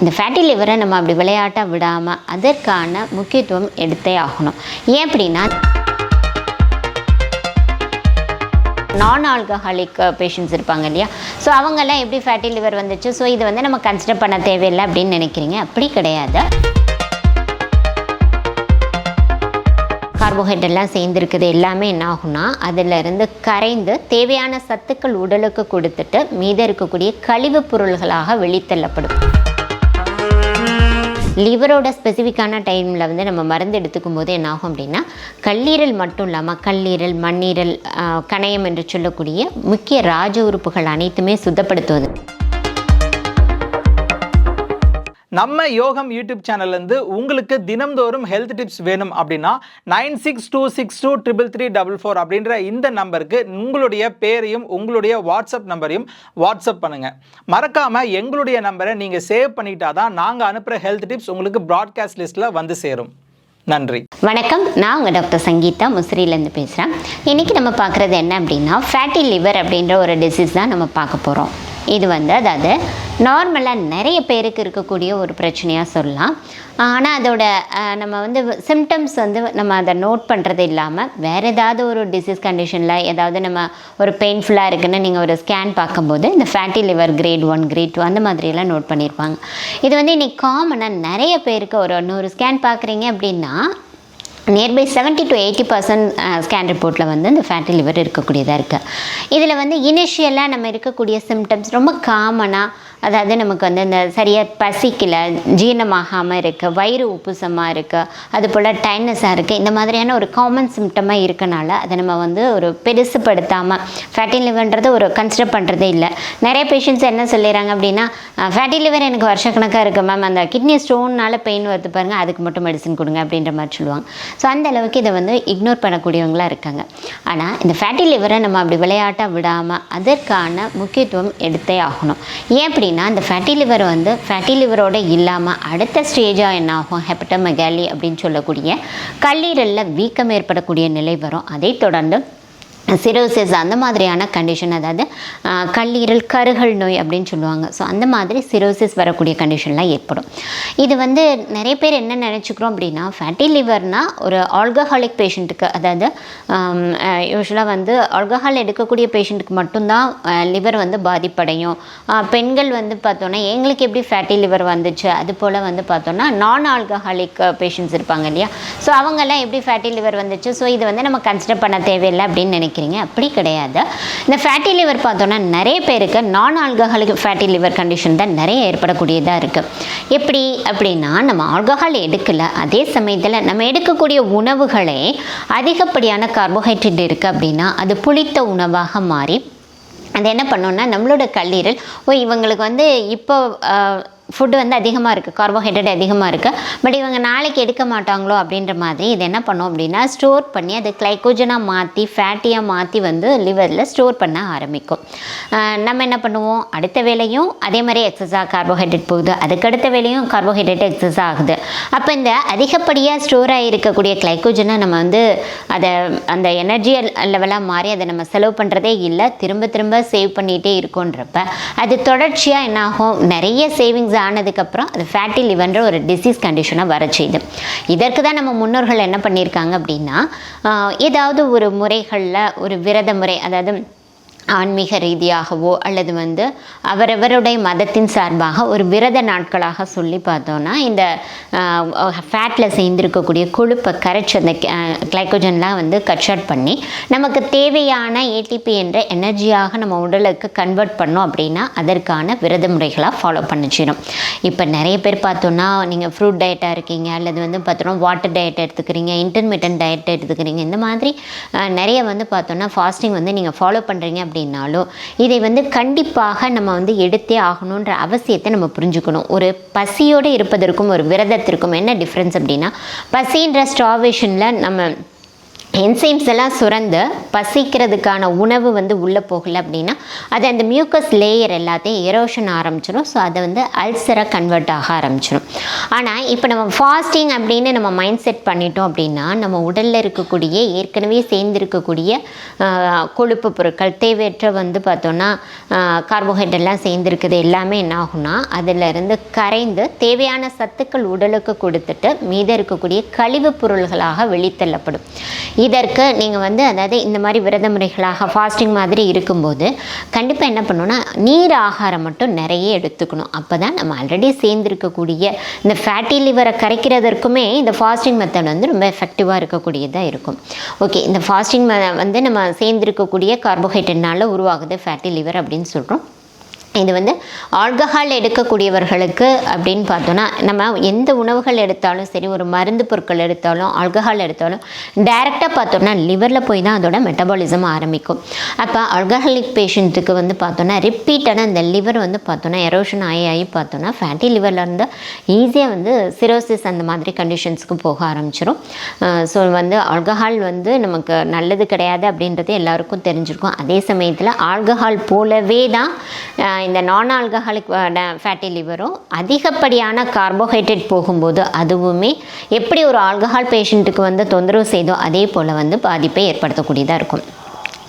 இந்த ஃபேட்டி லிவரை நம்ம அப்படி விளையாட்டாக விடாமல் அதற்கான முக்கியத்துவம் எடுத்தே ஆகணும். ஏன் அப்படின்னா நான் ஆல்கஹாலிக் பேஷண்ட்ஸ் இருப்பாங்க இல்லையா? ஸோ அவங்கெல்லாம் எப்படி ஃபேட்டி லிவர் வந்துச்சு? ஸோ இது வந்து நம்ம கன்சிடர் பண்ண தேவையில்லை அப்படின்னு நினைக்கிறீங்க. அப்படி கிடையாது. கார்போஹைட்ரேட் எல்லாம் சேர்ந்துருக்குது. எல்லாமே என்ன ஆகும்னா அதிலிருந்து கரைந்து தேவையான சத்துக்கள் உடலுக்கு கொடுத்துட்டு மீத இருக்கக்கூடிய கழிவுப் பொருள்களாக வெளித்தள்ளப்படும். லிவரோட ஸ்பெசிஃபிக்கான டைமில் வந்து நம்ம மருந்து எடுத்துக்கும் போது என்ன ஆகும் அப்படின்னா கல்லீரல் மட்டும் இல்லாமல் கல்லீரல் மண்ணீரல் கணையம் என்று சொல்லக்கூடிய முக்கிய ராஜ உறுப்புகள் அனைத்துமே சுத்தப்படுத்துவது. நம்ம யோகம் யூடியூப் சேனல்லேருந்து உங்களுக்கு தினம்தோறும் ஹெல்த் டிப்ஸ் வேணும் அப்படின்னா nine six two six two triple three double four அப்படின்ற இந்த நம்பருக்கு உங்களுடைய பேரையும் உங்களுடைய வாட்ஸ்அப் நம்பரையும் வாட்ஸ்அப் பண்ணுங்கள் மறக்காமல் எங்களுடைய நம்பரை நீங்கள் சேவ் பண்ணிட்டா தான் நாங்கள் அனுப்புகிற ஹெல்த் டிப்ஸ் உங்களுக்கு ப்ராட்காஸ்ட் லிஸ்ட்டில் வந்து சேரும். நன்றி. வணக்கம். நான் உங்கள் டாக்டர் சங்கீதா முசிறியிலேருந்து பேசுகிறேன் இன்றைக்கி நம்ம பார்க்குறது என்ன அப்படின்னா ஃபேட்டி லிவர் அப்படின்ற ஒரு டிசீஸ் தான் நம்ம பார்க்க போகிறோம் இது வந்து அதாவது நார்மலாக நிறைய பேருக்கு இருக்கக்கூடிய ஒரு பிரச்சனையாக சொல்லலாம். ஆனால் அதோட நம்ம வந்து சிம்டம்ஸ் வந்து நம்ம அதை நோட் பண்ணுறது இல்லாமல் வேறு ஏதாவது ஒரு டிசீஸ் கண்டிஷனில் ஏதாவது நம்ம ஒரு பெயின்ஃபுல்லாக இருக்குன்னு நீங்கள் ஒரு ஸ்கேன் பார்க்கும்போது இந்த fatty liver grade one grade two அந்த மாதிரியெல்லாம் நோட் பண்ணியிருப்பாங்க இது வந்து இன்றைக்கி காமனாக நிறைய பேருக்கு ஒரு நூறு ஸ்கேன் பார்க்குறீங்க அப்படின்னா nearby 70 to eighty percent scan ரிப்போர்ட்டில் வந்து இந்த ஃபேட்டி லிவர் இருக்கக்கூடியதாக இருக்குது இதில் வந்து இனிஷியலாக நம்ம இருக்கக்கூடிய சிம்டம்ஸ் ரொம்ப காமனாக அதாவது நமக்கு வந்து இந்த சரியாக பசிக்கல ஜீரணமாகாமல் இருக்குது வயிறு உப்புசமாக இருக்குது அது போல் டைட்னஸாக இருக்குது இந்த மாதிரியான ஒரு காமன் சிம்டமாக இருக்கனால அதை நம்ம வந்து ஒரு பெருசுப்படுத்தாமல் ஃபேட்டி லிவர்ன்றது ஒரு கன்சிடர் பண்ணுறதே இல்லை. நிறைய பேஷண்ட்ஸ் என்ன சொல்லிடுறாங்க அப்படின்னா ஃபேட்டி லிவர் எனக்கு வருஷக்கணக்காக இருக்குது மேம் அந்த கிட்னி ஸ்டோன்னால் பெயின் வருது பாருங்கள் அதுக்கு மட்டும் மெடிசன் கொடுங்க அப்படின்ற மாதிரி சொல்லுவாங்க. ஸோ அந்த அளவுக்கு இதை வந்து இக்னோர் பண்ணக்கூடியவங்களாக இருக்காங்க. ஆனால் இந்த ஃபேட்டி லிவரை நம்ம அப்படி விளையாட்டாக விடாமல் அதற்கான முக்கியத்துவம் எடுத்தே ஆகணும். ஏன் அப்படி அப்படின்னா அந்த ஃபேட்டி லிவர் வந்து ஃபேட்டி லிவரோட இல்லாமல் அடுத்த ஸ்டேஜாக என்ன ஆகும் ஹெப்பட்டமெகாலி அப்படின்னு சொல்லக்கூடிய கல்லீரலில் வீக்கம் ஏற்படக்கூடிய நிலை வரும். அதை தொடர்ந்து சிரோசிஸ் அந்த மாதிரியான கண்டிஷன் அதாவது கல்லீரல் கருகல் நோய் அப்படின்னு சொல்லுவாங்க. ஸோ அந்த மாதிரி சிரோசிஸ் வரக்கூடிய கண்டிஷன்லாம் ஏற்படும். இது வந்து நிறைய பேர் என்ன நினச்சிக்கிறோம் அப்படின்னா ஃபேட்டி லிவர்னால் ஒரு ஆல்கஹாலிக் பேஷண்ட்டுக்கு அதாவது யூஸ்வலாக வந்து ஆல்கஹால் எடுக்கக்கூடிய பேஷண்ட்டுக்கு மட்டும்தான் லிவர் வந்து பாதிப்படையும். பெண்கள் வந்து பார்த்தோன்னா எங்களுக்கு எப்படி ஃபேட்டி லிவர் வந்துச்சு? அது போல் வந்து பார்த்தோன்னா நான் ஆல்கஹாலிக் பேஷண்ட்ஸ் இருப்பாங்க இல்லையா? ஸோ அவங்கெல்லாம் எப்படி ஃபேட்டி லிவர் வந்துச்சு? ஸோ இது வந்து நம்ம கன்சிடர் பண்ண தேவையில்லை அப்படின்னு நினைக்கிறீங்க? அப்படி கிடையாது. இந்த ஃபேட்டி லிவர் பார்த்தோன்னா நிறைய பேருக்கு நான் ஆல்கஹாலிக் ஃபேட்டி லிவர் கண்டிஷன் தான் நிறைய ஏற்படக்கூடியதாக இருக்குது எப்படி? அப்படின்னா நம்ம ஆல்கஹால் எடுக்கலை. அதே சமயத்தில் நம்ம எடுக்கக்கூடிய உணவுகளே அதிகப்படியான கார்போஹைட்ரேட் இருக்குது அப்படின்னா அது புளித்த உணவாக மாறி அது என்ன பண்ணோன்னா நம்மளோட கல்லீரல் ஓ இவங்களுக்கு வந்து இப்போ ஃபுட்டு வந்து அதிகமாக இருக்குது கார்போஹைட்ரேட் அதிகமாக இருக்குது பட் இவங்க நாளைக்கு எடுக்க மாட்டாங்களோ அப்படின்ற மாதிரி இது என்ன பண்ணோம் அப்படின்னா ஸ்டோர் பண்ணி அது கிளைக்கோஜனாக மாற்றி ஃபேட்டியாக மாற்றி வந்து லிவரில் ஸ்டோர் பண்ண ஆரம்பிக்கும். நம்ம என்ன பண்ணுவோம்? அடுத்த வேலையும் அதே மாதிரி எக்ஸஸாக கார்போஹைட்ரேட் போகுது. அதுக்கடுத்த வேலையும் கார்போஹைட்ரேட் எக்ஸஸ் ஆகுது. அப்போ இந்த அதிகப்படியாக ஸ்டோர் ஆகிருக்கக்கூடிய கிளைக்கோஜனை நம்ம வந்து அதை அந்த எனர்ஜி லெவலாக மாறி அதை நம்ம செலவு பண்ணுறதே இல்லை. திரும்ப திரும்ப சேவ் பண்ணிகிட்டே இருக்கோன்றப்ப அது தொடர்ச்சியாக என்ன ஆகும்? நிறைய சேவிங்ஸ் ஆனதுக்கப்புறம் அது ஃபேட்டி லிவர்ன்ற ஒரு டிசீஸ் கண்டிஷனாக வர செய்யுது இதற்கு தான் நம்ம முன்னோர்கள் என்ன பண்ணியிருக்காங்க அப்படின்னா ஏதாவது ஒரு முறைகளில் ஒரு விரத முறை அதாவது ஆன்மீக ரீதியாகவோ அல்லது வந்து அவரவருடைய மதத்தின் சார்பாக ஒரு விரத நாட்களாக சொல்லி பார்த்தோன்னா இந்த ஃபேட்டில் சேர்ந்திருக்கக்கூடிய கொழுப்பை கரைச்சி அந்த கிளைக்கோஜன்லாம் வந்து கட்ஷாட் பண்ணி நமக்கு தேவையான ஏடிபி என்ற எனர்ஜியாக நம்ம உடலுக்கு கன்வெர்ட் பண்ணோம் அப்படின்னா அதற்கான விரத முறைகளாக ஃபாலோ பண்ணிச்சிடும் இப்போ நிறைய பேர் பார்த்தோன்னா நீங்கள் ஃப்ரூட் டயட்டாக இருக்கீங்க அல்லது வந்து பார்த்தோன்னா வாட்டர் டயட் எடுத்துக்கிறீங்க இன்டர்மீடியன்ட் டயட் எடுத்துக்கிறீங்க இந்த மாதிரி நிறைய வந்து பார்த்தோன்னா ஃபாஸ்டிங் வந்து நீங்கள் ஃபாலோ பண்ணுறீங்க அப்படின்னாலும் இதை வந்து கண்டிப்பாக நம்ம வந்து எடுத்தே ஆகணுன்ற அவசியத்தை நம்ம புரிஞ்சுக்கணும். ஒரு பசியோடு இருப்பதற்கும் ஒரு விரதத்திற்கும் என்ன டிஃப்ரென்ஸ் அப்படின்னா பசின்ற ஸ்டாவேஷனில் நம்ம என்சைம்ஸ் எல்லாம் சுரந்து பசிக்கிறதுக்கான உணவு வந்து உள்ளே போகலை அப்படின்னா அது அந்த மியூக்கஸ் லேயர் எல்லாத்தையும் எரோஷன் ஆரம்பிச்சிடும் ஸோ அதை வந்து அல்சராக கன்வெர்ட் ஆக ஆரம்பிச்சிடும் ஆனால் இப்போ நம்ம ஃபாஸ்டிங் அப்படின்னு நம்ம மைண்ட் செட் பண்ணிட்டோம் அப்படின்னா நம்ம உடலில் இருக்கக்கூடிய ஏற்கனவே சேர்ந்திருக்கக்கூடிய கொழுப்பு பொருட்கள் தேவையற்ற வந்து பார்த்தோன்னா கார்போஹைட்ரேட் எல்லாம் சேர்ந்துருக்குது எல்லாமே என்ன ஆகும்னா அதில் இருந்து கரைந்து தேவையான சத்துக்கள் உடலுக்கு கொடுத்துட்டு மீதம் இருக்கக்கூடிய கழிவுப் பொருள்களாக வெளித்தள்ளப்படும். இதற்கு நீங்கள் வந்து அதாவது இந்த மாதிரி விரத முறைகளாக ஃபாஸ்டிங் மாதிரி இருக்கும்போது கண்டிப்பாக என்ன பண்ணணும்னா நீர் ஆகாரம் மட்டும் நிறைய எடுத்துக்கணும். அப்போ தான் நம்ம ஆல்ரெடி சேர்ந்துருக்கக்கூடிய இந்த ஃபேட்டி லிவரை கரைக்கிறதற்குமே இந்த ஃபாஸ்டிங் மெத்தட் வந்து ரொம்ப எஃபெக்டிவாக இருக்கக்கூடியதாக இருக்கும். ஓகே இந்த ஃபாஸ்டிங் வந்து நம்ம சேர்ந்துருக்கக்கூடிய கார்போஹைட்ரேட்னால உருவாகுது ஃபேட்டி லிவர் அப்படின்னு சொல்கிறோம் இது வந்து ஆல்கஹால் எடுக்கக்கூடியவர்களுக்கு அப்படின்னு பார்த்தோன்னா நம்ம எந்த உணவுகள் எடுத்தாலும் சரி ஒரு மருந்து பொருட்கள் எடுத்தாலும் ஆல்கஹால் எடுத்தாலும் டைரெக்டாக பார்த்தோம்னா லிவரில் போய் தான் அதோட மெட்டபாலிசம் ஆரம்பிக்கும். அப்போ ஆல்கஹாலிக் பேஷண்ட்டுக்கு வந்து பார்த்தோன்னா ரிப்பீட்டடாக அந்த லிவர் வந்து பார்த்தோன்னா எரோஷன் ஆகி ஆகி பார்த்தோன்னா ஃபேட்டி லிவர்லேருந்து ஈஸியாக வந்து சிரோசிஸ் அந்த மாதிரி கண்டிஷன்ஸ்க்கு போக ஆரம்பிச்சிடும் ஸோ வந்து ஆல்கஹால் வந்து நமக்கு நல்லது கிடையாது அப்படின்றது எல்லாருக்கும் தெரிஞ்சிருக்கும். அதே சமயத்தில் ஆல்கஹால் போலவே தான் இந்த நான் ஆல்கஹாலிக் ஃபேட்டி லிவரும் அதிகப்படியான கார்போஹைட்ரேட் போகும்போது அதுவுமே எப்படி ஒரு ஆல்கஹால் பேஷண்ட்டுக்கு வந்து தொந்தரவு செய்தோ அதே போல் வந்து பாதிப்பை ஏற்படுத்தக்கூடியதாக இருக்கும்.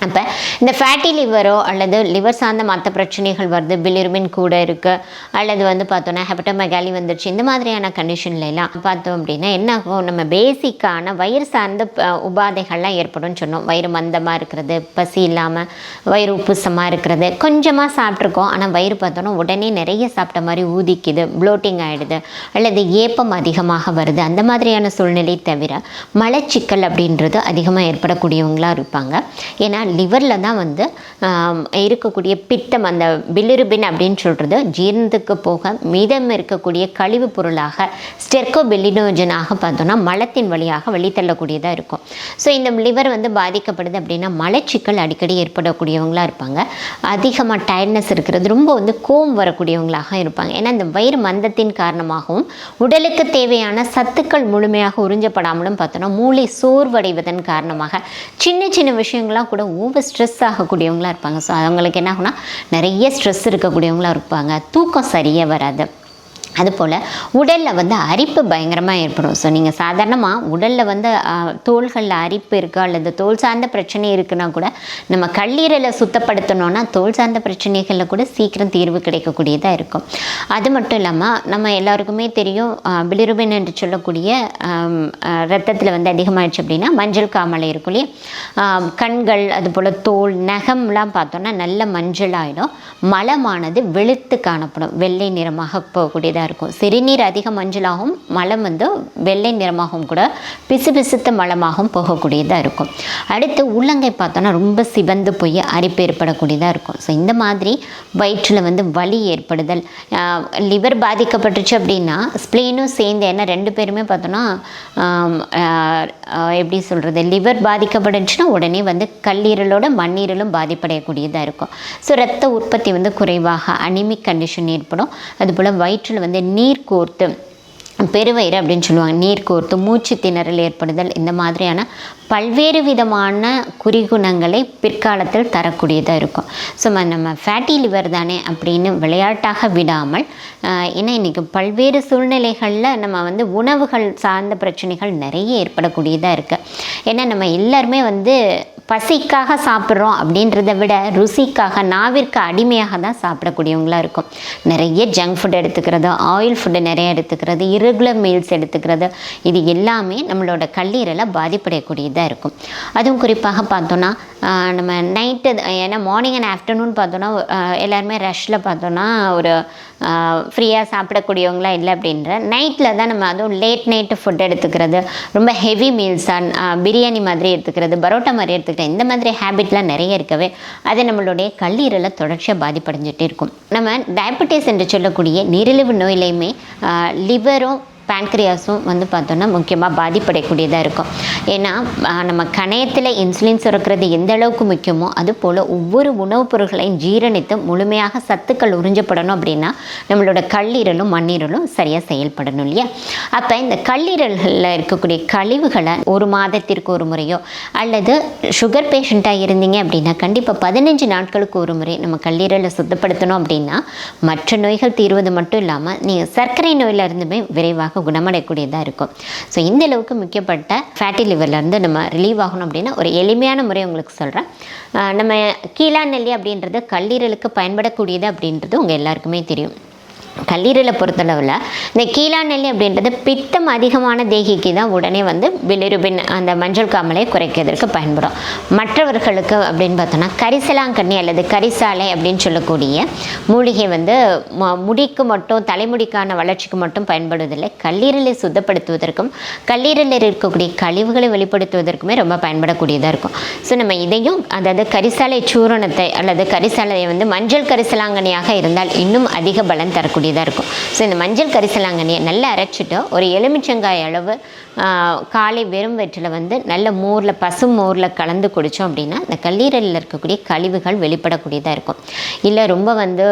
அப்போ இந்த ஃபேட்டி லிவரோ அல்லது லிவர் சார்ந்த மற்ற பிரச்சனைகள் வருது பிலிருபின் கூட இருக்குது அல்லது வந்து பார்த்தோன்னா ஹெப்பட்டோமெகாலி வந்துருச்சு. இந்த மாதிரியான கண்டிஷன்ல எல்லாம் பார்த்தோம் அப்படின்னா என்ன ஆகும்? நம்ம பேசிக்கான வயிறு சார்ந்த உபாதைகள்லாம் ஏற்படும்னு சொன்னோம். வயிறு மந்தமாக இருக்கிறது பசி இல்லாமல் வயிறு உப்புசமாக இருக்கிறது. கொஞ்சமாக சாப்பிட்ருக்கோம் ஆனால் வயிறு பார்த்தோன்னா உடனே நிறைய சாப்பிட்ட மாதிரி ஊதிக்குது ப்ளோட்டிங் ஆகிடுது அல்லது ஏப்பம் அதிகமாக வருது. அந்த மாதிரியான சூழ்நிலை தவிர மலச்சிக்கல் அப்படின்றது அதிகமாக ஏற்படக்கூடியவங்களாக இருப்பாங்க. ஏன்னா லிவரில் தான் வந்து இருக்கக்கூடிய பித்தம் அந்த பிலிருபின் அப்படின்னு சொல்கிறது ஜீரணத்துக்கு போக மீதம் இருக்கக்கூடிய கழிவுப் பொருளாக ஸ்டெர்கோபெல்லினோஜனாக பார்த்தோன்னா மலத்தின் வழியாக வெளித்தள்ளக்கூடியதாக இருக்கும். ஸோ இந்த லிவர் வந்து பாதிக்கப்படுது அப்படின்னா மலச்சிக்கல் அடிக்கடி ஏற்படக்கூடியவங்களாக இருப்பாங்க. அதிகமாக டயர்ட்னஸ் இருக்கிறது ரொம்ப வந்து கோம் வரக்கூடியவங்களாக இருப்பாங்க. ஏன்னா இந்த வயிறு மந்தத்தின் காரணமாகவும் உடலுக்கு தேவையான சத்துக்கள் முழுமையாக உறிஞ்சப்படாமலும் பார்த்தோன்னா மூளை சோர்வடைவதன் காரணமாக சின்ன சின்ன விஷயங்கள்லாம் கூட ஓவர் ஸ்ட்ரெஸ் ஆகக்கூடியவங்களாக இருப்பாங்க. ஸோ அவங்களுக்கு என்ன ஆகுனா நிறைய ஸ்ட்ரெஸ் இருக்கக்கூடியவங்களாக இருப்பாங்க. தூக்கம் சரியாக வராது. அதுபோல் உடலில் வந்து அரிப்பு பயங்கரமாக ஏற்படும். ஸோ நீங்கள் சாதாரணமாக உடலில் வந்து தோள்களில் அரிப்பு இருக்குது அல்லது தோல் சார்ந்த பிரச்சனை இருக்குன்னா கூட நம்ம கல்லீரலை சுத்தப்படுத்தணும்னா தோல் சார்ந்த பிரச்சனைகளில் கூட சீக்கிரம் தீர்வு கிடைக்கக்கூடியதாக இருக்கும். அது மட்டும் இல்லாமல் நம்ம எல்லாருக்குமே தெரியும் பிலிருபின் என்று சொல்லக்கூடிய ரத்தத்தில் வந்து அதிகமாகிடுச்சு அப்படின்னா மஞ்சள் காமலை இருக்கும் இல்லையா? கண்கள் அதுபோல் தோல் நகம்லாம் பார்த்தோன்னா நல்ல மஞ்சள் ஆகிடும் மலமானது வெளுத்து காணப்படும். வெள்ளை நிறமாக போகக்கூடியதாக இருக்கும். சிறுநீர் அதிக மஞ்சளாகவும் மலம் வந்து வெள்ளை நிறமாகவும் கூட பிசுபிசுத்த மலமாகவும் போகக்கூடியதாக இருக்கும். அடுத்து உள்ளங்கை பார்த்தோன்னா ரொம்ப சிவந்து போய் அரிப்பு ஏற்படக்கூடியதாக இருக்கும். ஸோ இந்த மாதிரி வயிற்றில் வந்து வலி ஏற்படுதல் லிவர் பாதிக்கப்பட்டுச்சு அப்படின்னா ஸ்ப்ளீனும் சேர்ந்து ஏன்னா ரெண்டு பேருமே பார்த்தோன்னா எப்படி சொல்கிறது லிவர் பாதிக்கப்படுச்சுன்னா உடனே வந்து கல்லீரலோட மண்ணீரலும் பாதிப்படையக்கூடியதாக இருக்கும். ஸோ ரத்த உற்பத்தி வந்து குறைவாக அனிமிக் கண்டிஷன் ஏற்படும். அதுபோல் வயிற்றில் வந்து நீர் கோர்த்து பெருவயிறு அப்படின்னு சொல்லுவாங்க. நீர் கோர்த்து மூச்சு திணறல் ஏற்படுதல் இந்த மாதிரியான பல்வேறு விதமான குறிகுணங்களை பிற்காலத்தில் தரக்கூடியதாக இருக்கும். ஸோ நம்ம ஃபேட்டி லிவர் தானே அப்படின்னு விளையாட்டாக விடாமல் ஏன்னா இன்றைக்கி பல்வேறு சூழ்நிலைகளில் நம்ம வந்து உணவுகள் சார்ந்த பிரச்சனைகள் நிறைய ஏற்படக்கூடியதாக இருக்குது ஏன்னா நம்ம எல்லாருமே வந்து பசிக்காக சாப்பிட்றோம் அப்படின்றத விட ருசிக்காக நாவிற்கு அடிமையாக தான் சாப்பிடக்கூடியவங்களாக இருக்கும். நிறைய ஜங்க் ஃபுட் எடுத்துக்கிறது ஆயில் ஃபுட்டு நிறைய எடுத்துக்கிறது irregular மீல்ஸ் எடுத்துக்கிறது இது எல்லாமே நம்மளோட கல்லீரலை பாதிப்படையக்கூடியது. தான் இருக்கும். அதுவும் குறிப்பாக பார்த்தோன்னா நம்ம நைட்டு ஏன்னா மார்னிங் அண்ட் ஆஃப்டர்நூன் பார்த்தோன்னா எல்லாருமே ரஷ்ஷில் பார்த்தோன்னா ஒரு ஃப்ரீயாக சாப்பிடக்கூடியவங்களா இல்லை அப்படின்ற நைட்டில் தான் நம்ம அதுவும் லேட் நைட்டு ஃபுட் எடுத்துக்கிறது ரொம்ப ஹெவி மீல்ஸாக பிரியாணி மாதிரி எடுத்துக்கிறது பரோட்டா மாதிரி எடுத்துக்கிறது இந்த மாதிரி ஹேபிட்லாம் நிறைய இருக்கவே அது நம்மளுடைய கல்லீரலை தொடர்ச்சியாக பாதிப்படைஞ்சிட்டே இருக்கும். நம்ம டயபெட்டிஸ் என்று சொல்லக்கூடிய நீரிழிவு நோயிலையுமே லிவரும் பேன்க்ரியாஸும் வந்து பார்த்தோன்னா முக்கியமாக பாதிப்படையக்கூடியதாக இருக்கும். ஏன்னா நம்ம கணையத்தில் இன்சுலின் சுரக்கிறது எந்த அளவுக்கு முக்கியமோ அது போல் ஒவ்வொரு உணவுப் பொருட்களையும் ஜீரணித்து முழுமையாக சத்துக்கள் உறிஞ்சப்படணும் அப்படின்னா நம்மளோட கல்லீரலும் மண்ணீரலும் சரியாக செயல்படணும் இல்லையா? அப்போ இந்த கல்லீரல்களில் இருக்கக்கூடிய கழிவுகளை ஒரு மாதத்திற்கு ஒரு முறையோ அல்லது சுகர் பேஷண்ட்டாக இருந்தீங்க அப்படின்னா கண்டிப்பாக பதினஞ்சு நாட்களுக்கு ஒரு முறை நம்ம கல்லீரலை சுத்தப்படுத்தணும் அப்படின்னா மற்ற நோய்கள் தீர்வது மட்டும் இல்லாமல் நீங்கள் சர்க்கரை நோயிலிருந்துமே விரைவாக விரைவாக குணமடையக்கூடியதாக இருக்கும். ஸோ இந்த அளவுக்கு முக்கியப்பட்ட ஃபேட்டி லிவர்லேருந்து நம்ம ரிலீவ் ஆகணும் அப்படின்னா ஒரு எளிமையான முறை உங்களுக்கு சொல்கிறேன் நம்ம கீழா நெல்லி அப்படின்றது கல்லீரலுக்கு பயன்படக்கூடியது அப்படின்றது உங்கள் எல்லாருக்குமே தெரியும். கல்லீரலை பொறுத்தளவில் இந்த கீழா நெல்லி அப்படின்றது பித்தம் அதிகமான தேகிக்கு தான் உடனே வந்து பிலிருபின் அந்த மஞ்சள் காமலை குறைக்கிறதுக்கு பயன்படும். மற்றவர்களுக்கு அப்படின்னு பார்த்தோன்னா கரிசலாங்கண்ணி அல்லது கரிசாலை அப்படின்னு சொல்லக்கூடிய மூலிகை வந்து முடிக்கு மட்டும் தலைமுடிக்கான வளர்ச்சிக்கு மட்டும் பயன்படுவதில்லை. கல்லீரலை சுத்தப்படுத்துவதற்கும் கல்லீரலில் இருக்கக்கூடிய கழிவுகளை வெளிப்படுத்துவதற்குமே ரொம்ப பயன்படக்கூடியதாக இருக்கும். ஸோ நம்ம இதையும் அதாவது கரிசாலை சூரணத்தை அல்லது கரிசாலையை வந்து மஞ்சள் கரிசலாங்கண்ணியாக இருந்தால் இன்னும் அதிக பலன் வேண்டியதாக இருக்கும். ஸோ இந்த மஞ்சள் கரிசலாங்கண்ணியை நல்லா அரைச்சிட்டு ஒரு எலுமிச்சங்காய் அளவு காலை வெறும் வயிற்றில் வந்து நல்ல மோரில் பசு மோரில் கலந்து குடித்தோம் அப்படின்னா இந்த கல்லீரலில் இருக்கக்கூடிய கழிவுகள் வெளிப்படக்கூடியதாக இருக்கும். இல்லை ரொம்ப வந்து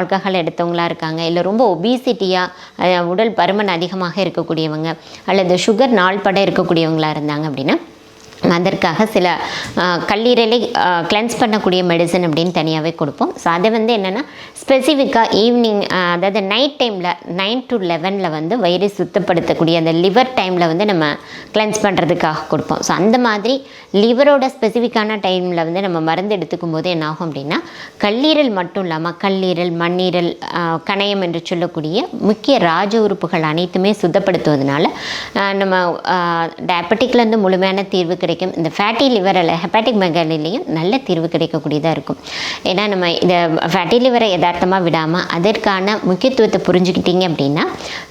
ஆல்கஹால் எடுத்தவங்களா இருக்காங்க இல்லை ரொம்ப ஒபீசிட்டியாக உடல் பருமன் அதிகமாக இருக்கக்கூடியவங்க அல்லது சுகர் நாள்பட இருக்கக்கூடியவங்களா இருந்தாங்க அப்படின்னா அதற்காக சில கல்லீரலை கிளென்ஸ் பண்ணக்கூடிய மெடிசன் அப்படின்னு தனியாகவே கொடுப்போம். ஸோ அதை வந்து என்னென்னா ஸ்பெசிஃபிக்காக ஈவினிங் அதாவது நைட் டைமில் நைன் டு லெவனில் வந்து வயிறை சுத்தப்படுத்தக்கூடிய அந்த லிவர் டைமில் வந்து நம்ம கிளென்ஸ் பண்ணுறதுக்காக கொடுப்போம். ஸோ அந்த மாதிரி லிவரோட ஸ்பெசிஃபிக்கான டைமில் வந்து நம்ம மருந்து எடுத்துக்கும் போது என்னாகும் அப்படின்னா கல்லீரல் மட்டும் இல்லாமல் கல்லீரல் மண்ணீரல் கணையம் என்று சொல்லக்கூடிய முக்கிய ராஜ உறுப்புகள் அனைத்துமே சுத்தப்படுத்துவதனால நம்ம டயபெட்டிக்லேருந்து முழுமையான தீர்வு கிடைக்கும். இந்த ஃபேட்டி லிவர் அல்ல ஹெப்பாட்டிக் மெகாலிலையும் நல்ல தீர்வு கிடைக்கக்கூடியதாக இருக்கும். ஏன்னா நம்ம இந்த ஃபேட்டி லிவரை யதார்த்தமாக விடாமல் அதற்கான முக்கியத்துவத்தை புரிஞ்சுக்கிட்டீங்க அப்படின்னா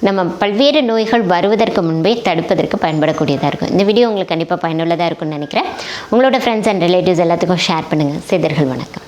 நம்ம பல்வேறு நோய்கள் வருவதற்கு முன்பே தடுப்பதற்கு பயன்படக்கூடியதாக இருக்கும். இந்த வீடியோ உங்களுக்கு கண்டிப்பாக பயனுள்ளதாக இருக்கும்னு நினைக்கிறேன். உங்களோட ஃப்ரெண்ட்ஸ் அண்ட் ரிலேட்டிவ்ஸ் எல்லாத்துக்கும் ஷேர் பண்ணுங்கள் சிதர்கள் வணக்கம்.